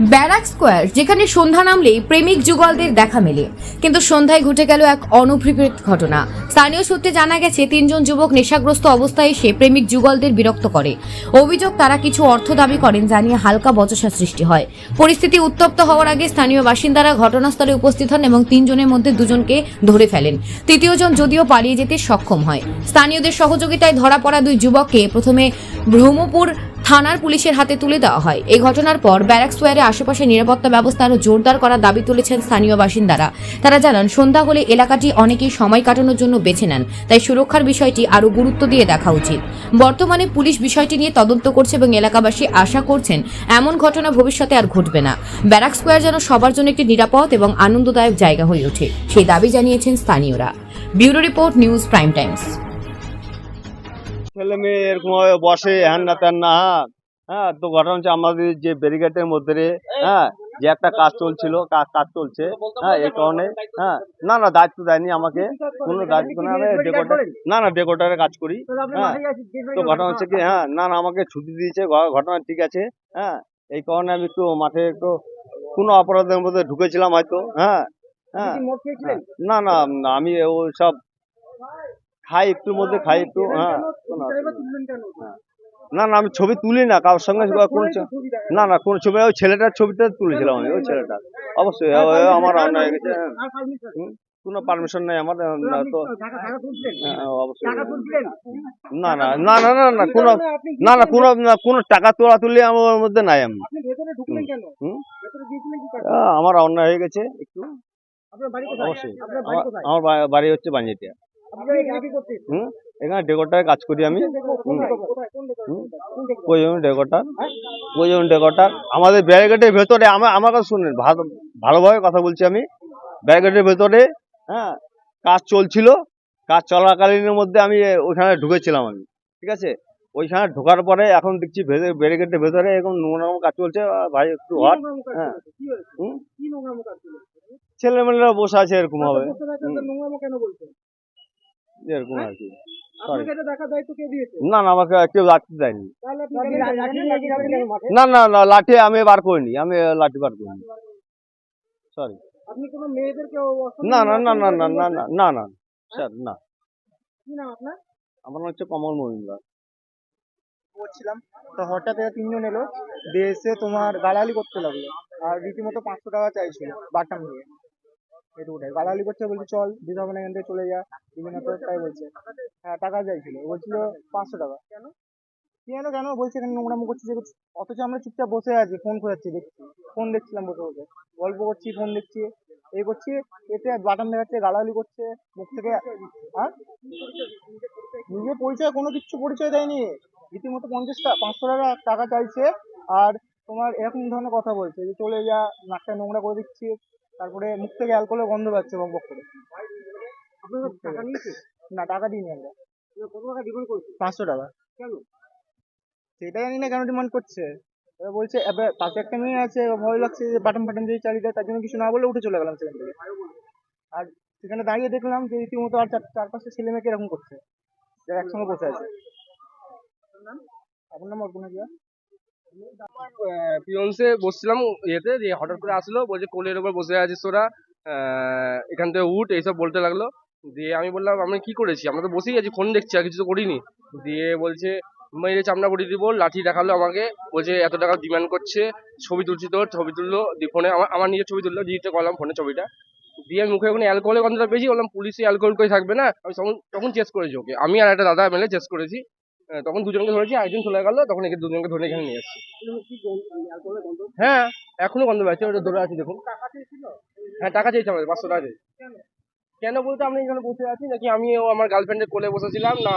Barrack square, যেখানে সন্ধ্যা নামলেই প্রেমিক যুগলদের দেখা মেলে। কিন্তু সন্ধ্যায় ঘটে গেল এক অনুপ্রীত ঘটনা। স্থানীয় সূত্রে জানা গেছে, তিনজন যুবক নেশাগ্রস্ত অবস্থায় এসে প্রেমিক যুগলদের বিরক্ত করে। অভিযোগ, তারা কিছু অর্থ দাবি করেন জানিয়ে হালকা বচসা সৃষ্টি হয়। পরিস্থিতি উত্তপ্ত হওয়ার আগে স্থানীয় বাসিন্দারা ঘটনাস্থলে উপস্থিত হন এবং তিনজনের মধ্যে দুজনকে ধরে ফেলেন। তৃতীয়জন যদিও পালিয়ে যেতে সক্ষম হয়। স্থানীয়দের সহযোগিতায় ধরা পড়া দুই যুবককে প্রথমে ব্রহ্মপুর থানার পুলিশের হাতে তুলে দেওয়া হয়। এই ঘটনার পর ব্যারাক স্কোয়ারে আশেপাশে নিরাপত্তা ব্যবস্থা আরও জোরদার করার দাবি তুলেছেন স্থানীয় বাসিন্দারা। তারা জানান, সন্ধ্যা হলে এলাকাটি অনেকেই সময় কাটানোর জন্য বেছে নেন, তাই সুরক্ষার বিষয়টি আরও গুরুত্ব দিয়ে দেখা উচিত। বর্তমানে পুলিশ বিষয়টি নিয়ে তদন্ত করছে এবং এলাকাবাসী আশা করছেন, এমন ঘটনা ভবিষ্যতে আর ঘটবে না। ব্যারাক স্কোয়ার যেন সবার জন্য একটি নিরাপদ এবং আনন্দদায়ক জায়গা হয়ে ওঠে, সেই দাবি জানিয়েছেন স্থানীয়রা। Bureau report news prime times. ছেলে মেয়ে এরকম ভাবে বসে হ্যান না ত্যান না হ্যাঁ হ্যাঁ তো ঘটনা হচ্ছে আমাদের যে ব্যারিকেডের মধ্যে হ্যাঁ যে একটা কাজ চলছিল কাজ চলছে হ্যাঁ এই কারণে হ্যাঁ না না দায়িত্ব দেয়নি আমাকে কোনো দায়িত্ব না ডেকোটার না না ডেকোটারে কাজ করি হ্যাঁ তো ঘটনা হচ্ছে কি হ্যাঁ না না আমাকে ছুটি দিয়েছে ঘটনা ঠিক আছে হ্যাঁ এই কারণে আমি একটু মাঠে একটু কোনো অপরাধের মধ্যে ঢুকেছিলাম হয়তো হ্যাঁ হ্যাঁ না না, আমি ওই সব খাই একটুর মধ্যে খাই একটু হ্যাঁ। কোনো। হ্যাঁ। না না আমি ছবি তুলি না কারোর সঙ্গে কোনো ছ- না না কোনো ছবি ওই ছেলেটার ছবিটা তুলেছিলাম আমি ওই ছেলেটা। অবশ্যই আমার অন্যায় হয়ে গেছে। হ্যাঁ। কোনো পারমিশন নেই আমার তো হ্যাঁ, না না না না না না কোনো না না কোনো কোনো? টাকা তোলা তুলি আমার মধ্যে নাই আমি। আমার অন্যায় হয়ে গেছে একটু। অবশ্যই। আমার- বাড়ি হচ্ছে বাঞ্জিটিয়া। এখানে ডেকোটায় কাজ করি আমি। প্রয়োজন ডেকোটার প্রয়োজন ডেকোটার আমাদের ব্যারিকেডের ভেতরে আমার আমার কথা শুনেন ভালো ভালোভাবে কথা বলছি আমি। ব্যারিকেডের ভেতরে হ্যাঁ কাজ চলছিল। কাজ চলাকালীনের মধ্যে আমি ওইখানে ঢুকেছিলাম আমি ঠিক আছে? ওইখানে ঢোকার পরে এখন দেখছি ব্যারিকেডের ভেতরে এরকম নোংরা কাজ চলছে। ভাই একটু হট হ্যাঁ। ছেলেমেয়েরা বসে আছে এরকম হবে। এরকম আর কি। না না আমাকে কেউ লাঠি দেয়নি। না না না লাঠি আমি বার করিনি আমি লাঠি বার করিনি। সরি আপনি কোনো মেয়েদেরকে না না না না না না না না না স্যার না। আমার নাম হচ্ছে কমল মজুমদার। করছিলাম তো হঠাৎ এরা তিনজন এলো দিয়ে এসে তোমার গালাগালি করতে লাগল আর রীতিমতো পাঁচশো টাকা চাইছিল বাটাম নিয়ে এটুকুটাই গালাগালি করছে বলছে চল দিতে হবে না এখান থেকে চলে যা। দিবি না তাই বলছে। হ্যাঁ টাকা চাইছিল। বলছিল পাঁচশো টাকা। কেন? কেন কেন? বলছে এখানে নোংরামো করছে যে। অথচ আমরা চুপচাপ বসে আছি ফোন খোঁজাচ্ছি দেখছি। ফোন দেখছিলাম বসে বসে। গল্প করছি ফোন দেখছি। এই করছি এতে বাটাম দেখাচ্ছে গালাগালি করছে মুখ থেকে হ্যাঁ? নিজের পরিচয় কোনো কিছু পরিচয় দেয়নি। রীতিমতো পঞ্চাশ টাকা পাঁচশো টাকা টাকা চাইছে। আর তোমার এরকম ধরনের কথা বলছে যে চলে যা নাকটা নোংরা করে দিচ্ছি। তারপরে মুখ থেকে অ্যালকোহলের গন্ধ পাচ্ছে বক বক করে টাকা নিয়েছে না টাকা দিইনি আমরা। কত টাকা ডিমান্ড করছে পাঁচশো টাকা। কেন? সেটা জানি না কেন ডিমান্ড করছে। এবার বলছে এবার পাশে একটা মেয়ে আছে ভয় লাগছে যে বাটন ফাটন যদি চালিয়ে দেয় তার জন্য কিছু না বলে উঠে চলে গেলাম সেখান থেকে। আর সেখানে দাঁড়িয়ে দেখলাম যে রীতিমতো আর চার চার পাঁচটা ছেলে মেয়েকে এরকম করছে। যারা একসঙ্গে বসে আছে। আপনার নাম? অর্পণা জিয়া পিয়ন্সে বসছিলাম ইয়েতে দিয়ে হঠাৎ করে আসলো, বলছে কোলের ওপর বসে আছিস তোরা? এখান থেকে উঠ, এইসব বলতে লাগল। দিয়ে আমি বললাম আমি কি করেছি? আমরা তো বসেই আছি, ফোন দেখছি, আর কিছু তো করিনি। দিয়ে বলছে, মেরে চামড়া পড়িয়ে দিব, লাঠি দেখাল আমাকে, বলছে, এত টাকা ডিমান্ড করছে, ছবি তুলছি তোর, ছবি তুললো দিয়ে ফোনে, আমার আমার নিজের ছবি তুললো ডিজিটে করলাম ফোনে ছবিটা। দিয়ে আমি মুখে ওখানে অ্যালকোহলের গন্ধটা পেয়েছি, বললাম, পুলিশে অ্যালকোহল করে থাকবে না? আমি তখন চেস করেছি ওকে। আমি আর একটা দাদা মিলে চেস করেছি। তখন দুজনকে ধরেছি একজন চলে গেল তখন একে দুজনকে ধরে এখানে নিয়ে এসেছি হ্যাঁ। এখনও গন্ধ পাচ্ছি ওটা ধরে আছি দেখুন। হ্যাঁ টাকা চেয়েছে আমাদের পাঁচশো টাকা কেন? বলতে আমি এখানে বসে আছি? নাকি আমি ও আমার গার্লফ্রেন্ডের কোলে বসেছিলাম না